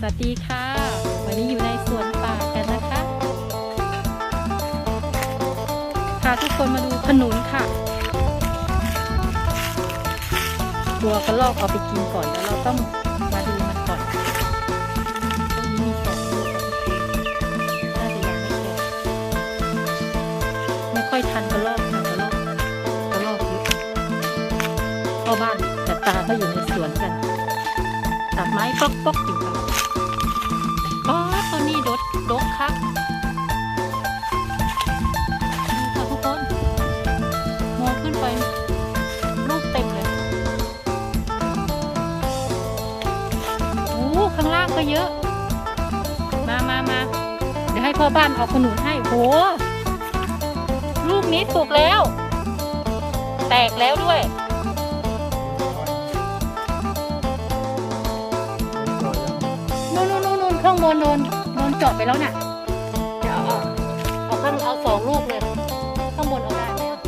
สวัสดีค่ะ วันนี้อยู่ในสวนป่ากันนะคะพาทุกคนมาดูขนุนค่ะตัวกระลอกเอาไปกินก่อนแล้วเราต้องมาดูมันก่อนตรงนี้มีสองลูกน่าจะยังไม่แก่ไม่ค่อยทันกระลอกค่ะกระลอกกระลอกเยอะพ่อบ้านแต่ตาก็อยู่ใน ปอกปอกอยู่ค่ะอ๋อตอนนี้ดดดกครับดูค่ะทุกคนมองขึ้นไป ลูกเต็มเลยโอ้ข้างล่างก็เยอะ มามามาเดี๋ยวให้พ่อบ้านเอาขนุนให้โหลูกนี้สุกแล้ว แตกแล้วด้วย นู่นนู่นข้างบนโดนโดนเจาะไปแล้วน่ะ เดี๋ยวเอาเอาข้างเอาสองลูกเลยข้างบนเอาได้ไหมอะ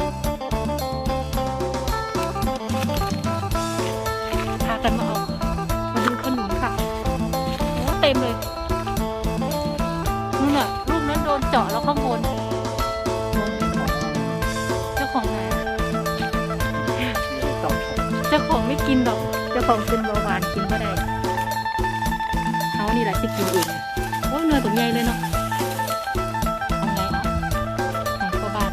พากันมาเอามาดูขนุนค่ะโอ้เต็มเลยนู่นน่ะลูกนั้นโดนเจาะแล้วข้างบนเจ้าของไหนอะเจ้าของไม่กินหรอกเจ้าของเป็นเบาหวานกินก็ได้านี่แหละที่กินเองโอ้ยเนื้อตัวใหญ่เลยเนาะเอาไงเอาให้พ่อบ้าน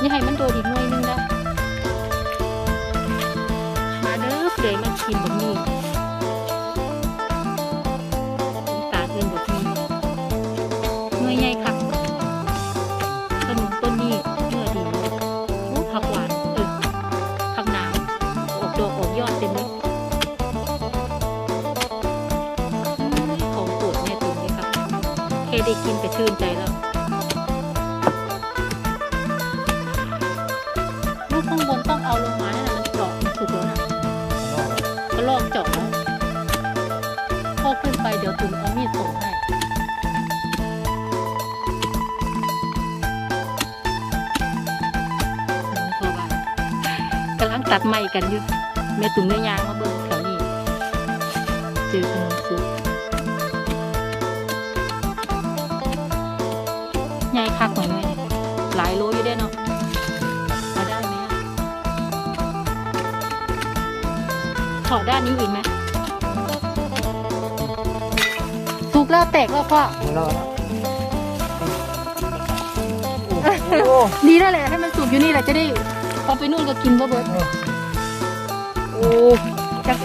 นี่ให้มันโดดอีกหน่วยนึงนะมาเด้อเดี๋ยวมากินบบนี้ ได้กินก็ชื่นใจแล้วลูกข้างบนต้องเอาลงมาเนี่ยนะมันเจาะมันสุกแล้วนะก็ลอกเจาะแล้วพอขึ้นไปเดี๋ยวตุ๋นเอามีดส่งให้น้องพ่อบ้านกำลังตัดไม้กันอยู่แม่ตุ๋นเนื้อยางมาเบิ่งแถวนี้เจอขนมซุป ใหญ่คักหน่อยเลยหลายโลอยู่ได้เนาะเอาได้ไหมอะขอด้านนี้อีกไหมสุกแล้วแตกแล้วพ่อโอ้ดีแล้วแหละให้มันสุกอยู่นี่แหละจะได้พอไปนู่นก็กินบ่เบิดโอ้จาก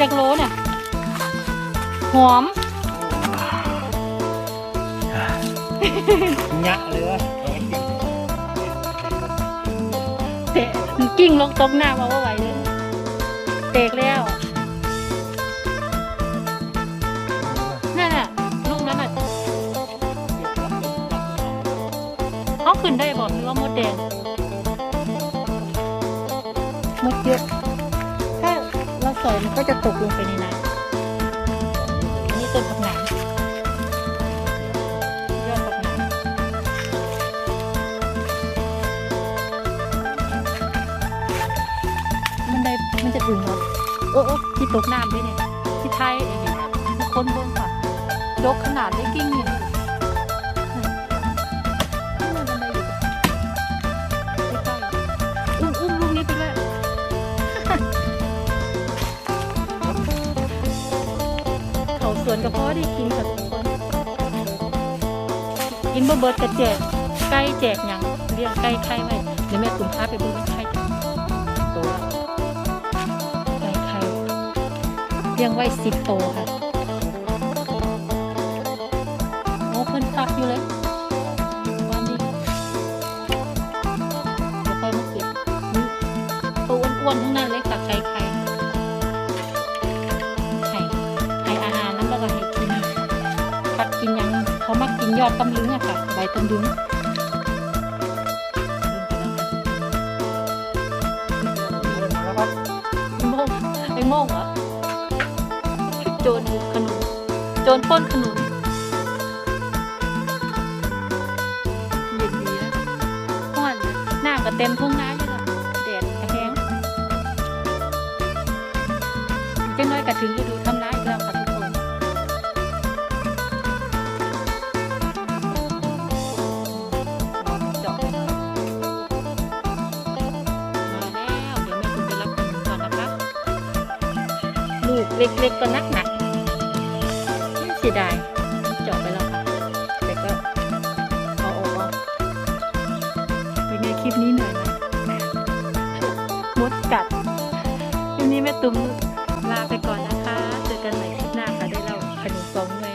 จากโลเนี่ยหอม ยักษ์เลยเตะกิ้งลงตกหน้ามาว่าไหวเลยเตกแล้วนั่นน่ะลูกนั้นน่ะเอาขึ้นได้บอกหรือว่ามดแดงมดเยอะถ้าเราสอยมันก็จะตกลงไปในน้ำนนี้ต้นผักหนาม มันจะถึงเหรอโอ้โอ้ที่ตกน้ำด้วยเนี่ยที่ไทยเองเนี่ยทุกคนบิ่งค่ะยกขนาดได้กิ้งเนี่ยนี่มันกล้ๆอุ้มอุ้มลูกนี้ไปเลยเขาสวนกับพ่อได้กินค่ะทุกคนกินบ่เบิดกระแจกไก่แจกหยังเลี้ยงไก่ไข่ไว้เดี๋ยวแม่ตุ่มพาไปบิ่ง เลี้ยงไว้สิบโตวค่ะโอ้เพิ่นตักอยู่เลยวันนี้เดี๋ยวค่อยมาเก็บนี่ตัวอ้วนๆทั้งนั้นเลยค่ะไก่ไข่ไข่ให้อาหารน้ำแล้วก็ให้กินผักกินหยังเขามักกินยอดตำลึงอะค่ะใบตำลึงไอ้โม่งไอ้โม่งเหรอ โจรบุกขนุน โจรปล้นขนุนเย็นดีนะห้อนหน้าก็เต็มทุ่งนาอยู่ละแดดกระแหงเจ้าน้อยกระถึงฤดูทำร้ายแล้วค่ะทุกคนลูกเล็กๆก็นักหนัก สียดายเจาะไปแล้วค่ะแต่ก็เอาออกเป็นไงคลิปนี้หน่อยนะมดกัดคลิปนี้แม่ตุ้มลาไปก่อนนะคะ เจอกันใหม่คลิปหน้าค่ะได้เล่าขนมสองแม่